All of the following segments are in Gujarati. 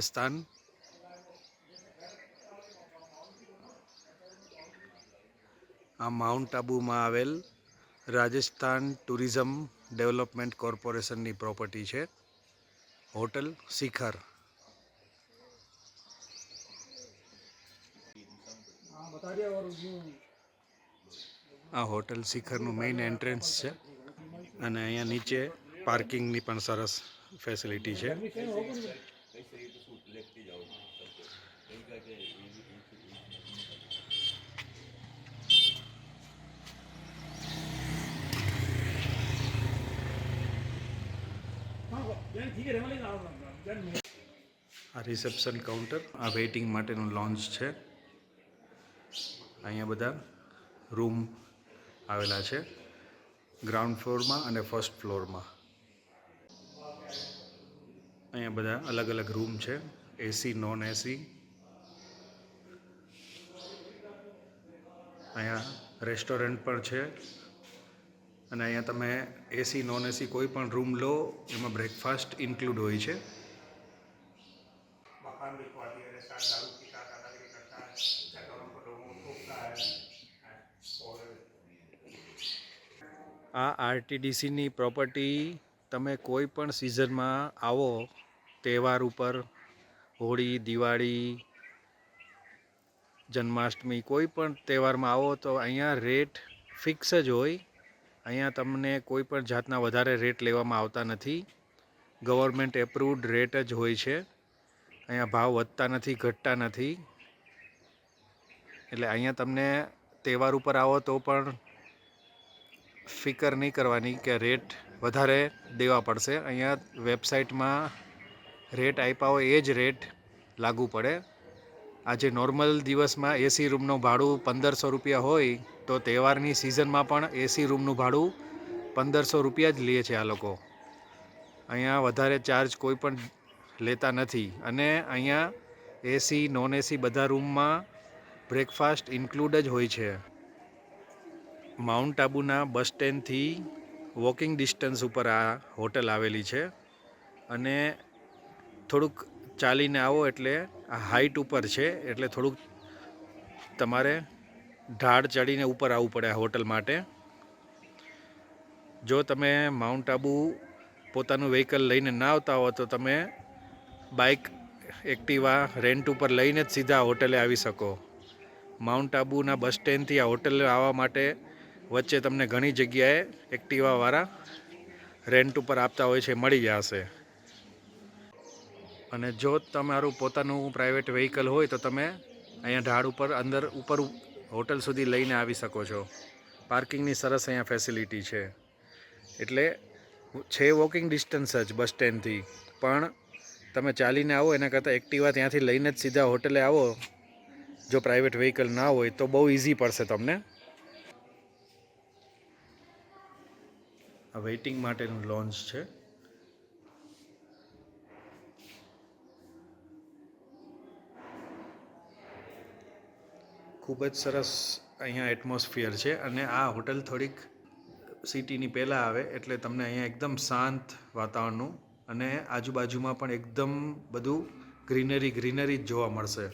રાજસ્થાન આ માઉન્ટ આબુમાં આવેલ રાજસ્થાન ટુરિઝમ ડેવલપમેન્ટ કોર્પોરેશનની પ્રોપર્ટી છે. હોટલ શિખર આ હોટલ શિખરનું મેઇન એન્ટ્રન્સ છે અને અહીંયા નીચે પાર્કિંગની પણ સરસ ફેસિલિટી છે. આ રિસેપ્શન કાઉન્ટર, આ વેઇટિંગ માટેનું લોન્ચ છે. અહીંયા બધા રૂમ આવેલા છે. ગ્રાઉન્ડ ફ્લોરમાં અને ફર્સ્ટ ફ્લોરમાં. અહીંયા બધા અલગ અલગ રૂમ છે એસી નોન એસી અહીંયા રેસ્ટોરન્ટ પણ છે અને અહીંયા તમે એસી નોન એસી કોઈ પણ રૂમ લો એમાં બ્રેકફાસ્ટ ઇન્ક્લુડ હોય છે मकान बिकवा दिया है साथ दारू पीता दादागिरी करता है घरों को लोगों को ठोकता है और આ આરટીડીસીની પ્રોપર્ટી તમે કોઈ પણ સિઝનમાં આવો તહેવાર ઉપર, હોળી, દિવાળી, જન્માષ્ટમી, કોઈ પણ તહેવારમાં આવો તો અહીંયા રેટ ફિક્સ જ હોય. અહીંયા તમને કોઈ પણ જાતના વધારે રેટ લેવામાં આવતા નથી. ગવર્મેન્ટ એપ્રુવડ રેટ જ હોય છે. અહીંયા ભાવ વધતા નથી, ઘટતા નથી. એટલે અહીંયા તમને તહેવાર ઉપર આવો તો પણ ફિકર નહીં કરવાની કે રેટ વધારે દેવા પડશે. અહીંયા વેબસાઇટમાં રેટ આપ્યા હોય એ જ રેટ લાગુ પડે. આજે નોર્મલ દિવસમાં એસી રૂમનું ભાડું પંદરસો રૂપિયા હોય તો તહેવારની સિઝનમાં પણ એસી રૂમનું ભાડું પંદરસો રૂપિયા જ લે છે આ લોકો. અહીંયા વધારે ચાર્જ કોઈ પણ લેતા નથી. અને અહીંયા એસી નોન એસી બધા રૂમમાં બ્રેકફાસ્ટ ઇન્ક્લુડ જ હોય છે. માઉન્ટ આબુના બસ સ્ટેન્ડથી વોકિંગ ડિસ્ટન્સ ઉપર આ હોટલ આવેલી છે. અને થોડુંક ચાલીને આવો એટલે હાઈટ ઉપર છે, એટલે થોડુંક તમારે ઢાળ ચડીને ઉપર આવવું પડે હોટલ માટે. જો તમે માઉન્ટ આબુ પોતાનું વ્હીકલ લઈને ના આવતા હો, તો તમે બાઇક એક્ટિવા રેન્ટ ઉપર લઈને જ સીધા હોટલે આવી શકો. માઉન્ટ આબુના બસ સ્ટેન્ડથી આ હોટલ આવવા માટે વચ્ચે તમને ઘણી જગ્યાએ એક્ટિવાવાળા રેન્ટ ઉપર આપતા હોય છે, મળી જશે. અને જો તમારું પોતાનું પ્રાઇવેટ વ્હીકલ હોય તો તમે અહીંયા ઢાળ ઉપર, અંદર, ઉપર હોટલ સુધી લઈને આવી શકો છો. પાર્કિંગની સરસ અહીંયા ફેસિલિટી છે. એટલે છે વોકિંગ ડિસ્ટન્સ જ બસ સ્ટેન્ડથી પણ તમે ચાલીને આવો, એના કરતાં એક્ટિવા ત્યાંથી લઈને જ સીધા હોટલે આવો. જો પ્રાઇવેટ વ્હીકલ ના હોય તો બહુ ઇઝી પડશે તમને. આ વેઇટિંગ માટેનું લોન્ચ છે. ખૂબ જ સરસ અહીંયા એટમોસ્ફિયર છે અને આ હોટલ થોડીક સિટીની પહેલાં આવે એટલે તમને અહીંયા એકદમ શાંત વાતાવરણનું અને આજુબાજુમાં પણ એકદમ બધું ગ્રીનરી ગ્રીનરી જ જોવા મળશે.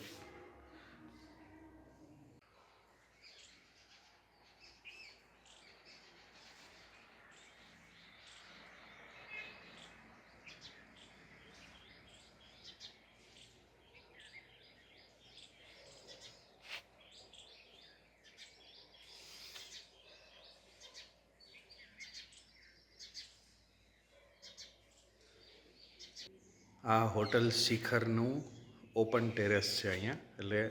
આ હોટલ શિખરનું ઓપન ટેરેસ છે અહીંયા, એટલે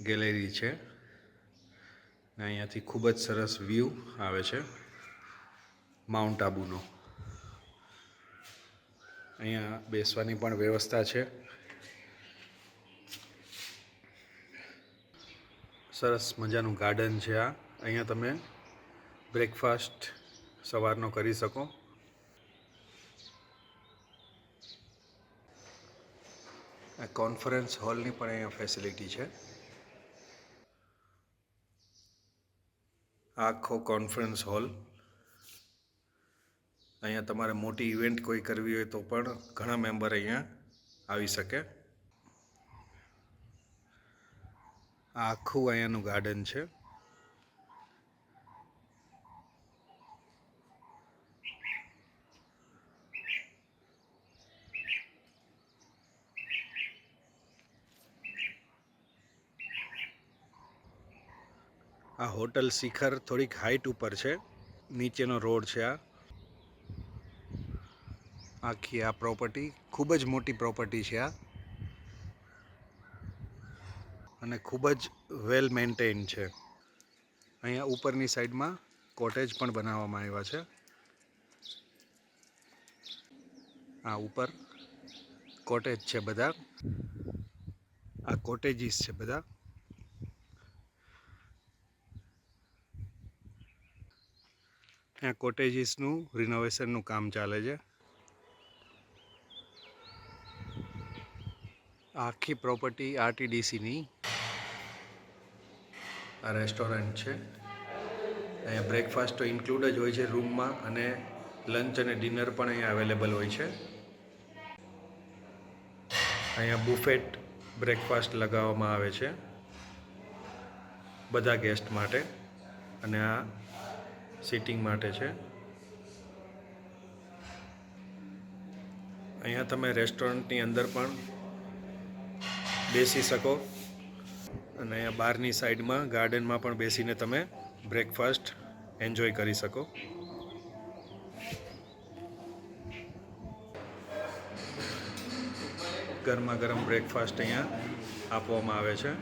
ગેલેરી છે. ને અહીંયાથી ખૂબ જ સરસ વ્યૂ આવે છે માઉન્ટ આબુનો. અહીંયા બેસવાની પણ વ્યવસ્થા છે. સરસ મજાનું ગાર્ડન છે આ. અહીંયા તમે બ્રેકફાસ્ટ સવારનો કરી શકો. કોન્ફરન્સ હોલની પણ અહીંયા ફેસિલિટી છે. આખો કોન્ફરન્સ હોલ અહીંયા તમારે મોટી ઇવેન્ટ કોઈ કરવી હોય તો પણ ઘણા મેમ્બર અહીંયા આવી શકે. આખું અહીંયાનું ગાર્ડન છે. આ હોટલ શિખર થોડીક હાઇટ ઉપર છે. નીચેનો રોડ છે આ. આખી આ પ્રોપર્ટી ખૂબ જ મોટી પ્રોપર્ટી છે આ. અને ખૂબ જ વેલ મેન્ટેન છે. અહીંયા ઉપરની સાઈડમાં કોટેજ પણ બનાવવામાં આવ્યા છે. આ ઉપર કોટેજ છે બધા. આ કોટેજીસ છે બધા. ત્યાં કોટેજીસનું રિનોવેશનનું કામ ચાલે છે. આખી પ્રોપર્ટી આરટીડીસીની. આ રેસ્ટોરન્ટ છે. અહીંયા બ્રેકફાસ્ટ તો ઇન્ક્લુડ જ હોય છે રૂમમાં અને લંચ અને ડિનર પણ અહીંયા અવેલેબલ હોય છે. અહીંયા બુફેટ બ્રેકફાસ્ટ લગાવવામાં આવે છે. બધા ગેસ્ટ માટે. અને આ સિટિંગ માટે છે. અહીંયા તમે રેસ્ટોરન્ટની અંદર પણ બેસી શકો. અને અહીંયા બહારની સાઈડમાં, ગાર્ડનમાં પણ બેસીને તમે બ્રેકફાસ્ટ એન્જોય કરી શકો. ગરમા ગરમ બ્રેકફાસ્ટ અહીંયા આપવામાં આવે છે.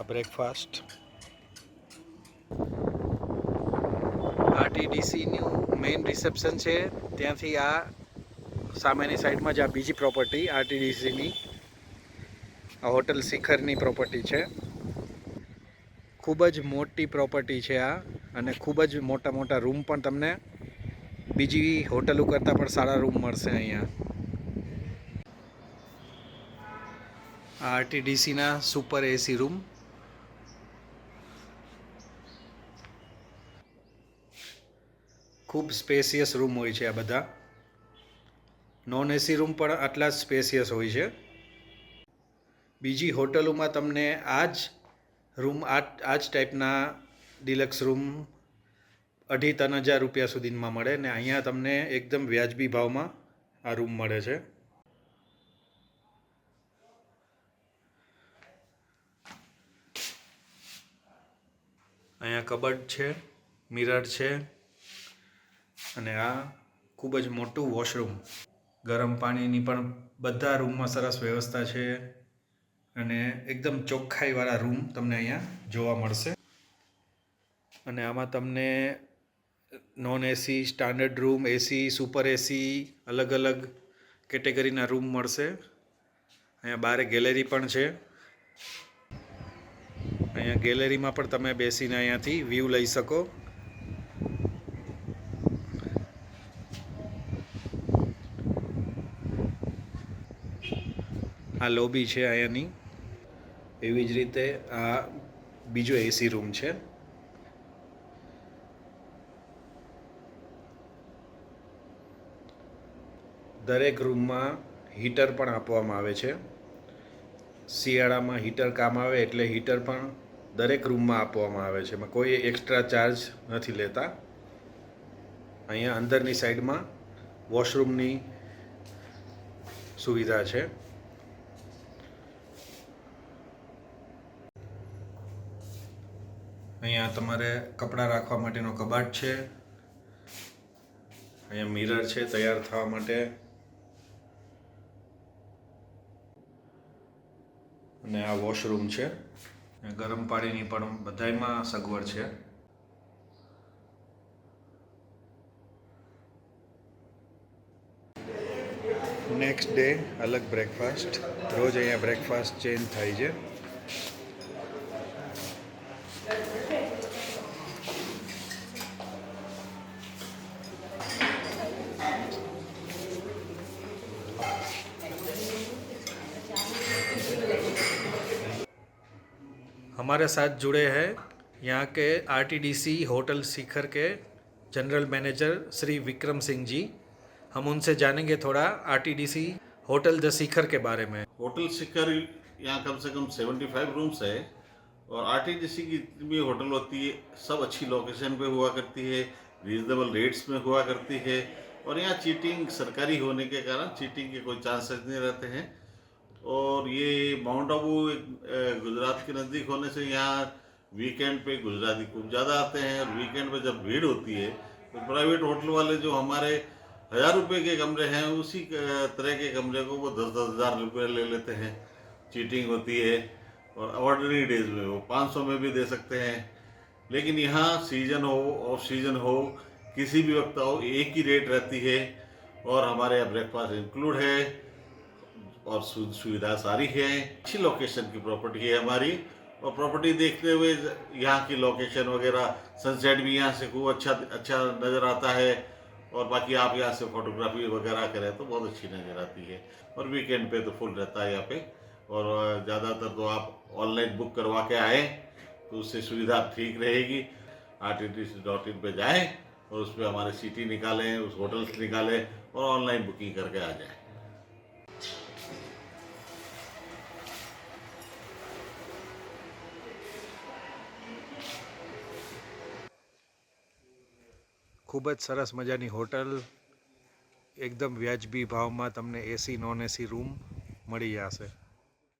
આ બ્રેકફાસ્ટ આરટીડીસીનું મેઇન રિસેપ્શન છે. ત્યાંથી આ સામેની સાઈડમાં જ આ બીજી પ્રોપર્ટી આરટીડીસીની આ હોટલ શિખરની પ્રોપર્ટી છે. ખૂબ જ મોટી પ્રોપર્ટી છે આ, અને ખૂબ જ મોટા મોટા રૂમ પણ તમને બીજી હોટલો કરતાં પણ સારા રૂમ મળશે અહીંયા. આરટીડીસીના સુપર એસી રૂમ ખૂબ સ્પેસિયસ રૂમ હોય છે આ બધા. નોન એસી રૂમ પણ આટલા જ સ્પેસિયસ હોય છે. બીજી હોટલોમાં તમને આ જ રૂમ આ આ જ ટાઈપના ડિલક્સ રૂમ અઢી ત્રણ હજાર રૂપિયા સુધીમાં મળે ને અહીંયા તમને એકદમ વ્યાજબી ભાવમાં આ રૂમ મળે છે. અહીંયા કબડ છે, મિરર છે અને આ ખૂબ જ મોટું વોશરૂમ. ગરમ પાણીની પણ બધા રૂમમાં સરસ વ્યવસ્થા છે અને એકદમ ચોખ્ખાઈવાળા રૂમ તમને અહીંયા જોવા મળશે. અને આમાં તમને non AC standard room AC super AC અલગ અલગ કેટેગરીના રૂમ મળશે. અહીંયા બારે ગેલેરી પણ છે. અહીંયા ગેલેરીમાં પણ તમે બેસીને અહીંયાથી વ્યૂ લઈ શકો. આ લોબી છે અહીંયાની એવી જ રીતે આ બીજો એસી રૂમ છે. દરેક રૂમમાં હીટર પણ આપવામાં આવે છે. શિયાળામાં હીટર કામ આવે એટલે હીટર પણ દરેક રૂમમાં આપવામાં આવે છે. એમાં કોઈ એક્સ્ટ્રા ચાર્જ નથી લેતા. અહીંયા અંદરની સાઈડમાં વોશરૂમની સુવિધા છે. અહીંયા તમારે કપડાં રાખવા માટેનો કબાટ છે. અહીંયા મિરર છે તૈયાર થવા માટે. અને આ વોશરૂમ છે. ગરમ પાણીની પણ બધાયમાં સગવડ છે. નેક્સ્ટ ડે અલગ બ્રેકફાસ્ટ રોજ અહીંયા બ્રેકફાસ્ટ ચેન્જ થાય છે. हमारे साथ जुड़े हैं यहाँ के आरटीडीसी होटल शिखर के जनरल मैनेजर श्री विक्रम सिंह जी। हम उनसे जानेंगे थोड़ा आरटीडीसी होटल द शिखर के बारे में। होटल शिखर यहाँ कम से कम 75 रूम्स है और आरटीडीसी की जितनी भी होटल होती है, सब अच्छी लोकेशन पे हुआ करती है रीजनेबल रेट्स में हुआ करती है और यहाँ चीटिंग सरकारी होने के कारण चीटिंग के कोई चांसेस नहीं रहते हैं। और ये माउंट आबू गुजरात के नज़दीक होने से यहाँ वीकेंड पे गुजराती खूब ज़्यादा आते हैं। और वीकेंड पे जब भीड़ होती है तो प्राइवेट होटल वाले जो हमारे हज़ार रुपए के कमरे हैं, उसी तरह के कमरे को वो दस दस हज़ार रुपये ले लेते हैं। चीटिंग होती है और ऑर्डनरी डेज़ में वो पाँच सौ में भी दे सकते हैं। लेकिन यहाँ सीज़न हो ऑफ़ सीज़न हो, किसी भी वक्त हो एक ही रेट रहती है। और हमारे यहाँ ब्रेकफास्ट इंक्लूड है। और सुविधा सारी है। अच्छी लोकेशन की प्रॉपर्टी है हमारी। और प्रॉपर्टी देखते हुए यहाँ की लोकेशन वगैरह सनसेट भी यहाँ से खूब अच्छा अच्छा नज़र आता है। और बाकी आप यहाँ से फोटोग्राफी वगैरह करें तो बहुत अच्छी नज़र आती है। और वीकेंड पे तो फुल रहता है यहाँ पे। और ज़्यादातर तो आप ऑनलाइन बुक करवा के आए तो उससे सुविधा ठीक रहेगी। R T T C dot in पर जाएँ और उस पर हमारे सिटी निकालें, उस होटल्स निकालें और ऑनलाइन बुकिंग करके आ जाएँ। ખૂબ જ સરસ મજાની હોટલ. એકદમ વ્યાજબી ભાવમાં તમને એસી નોન એસી રૂમ મળી જશે.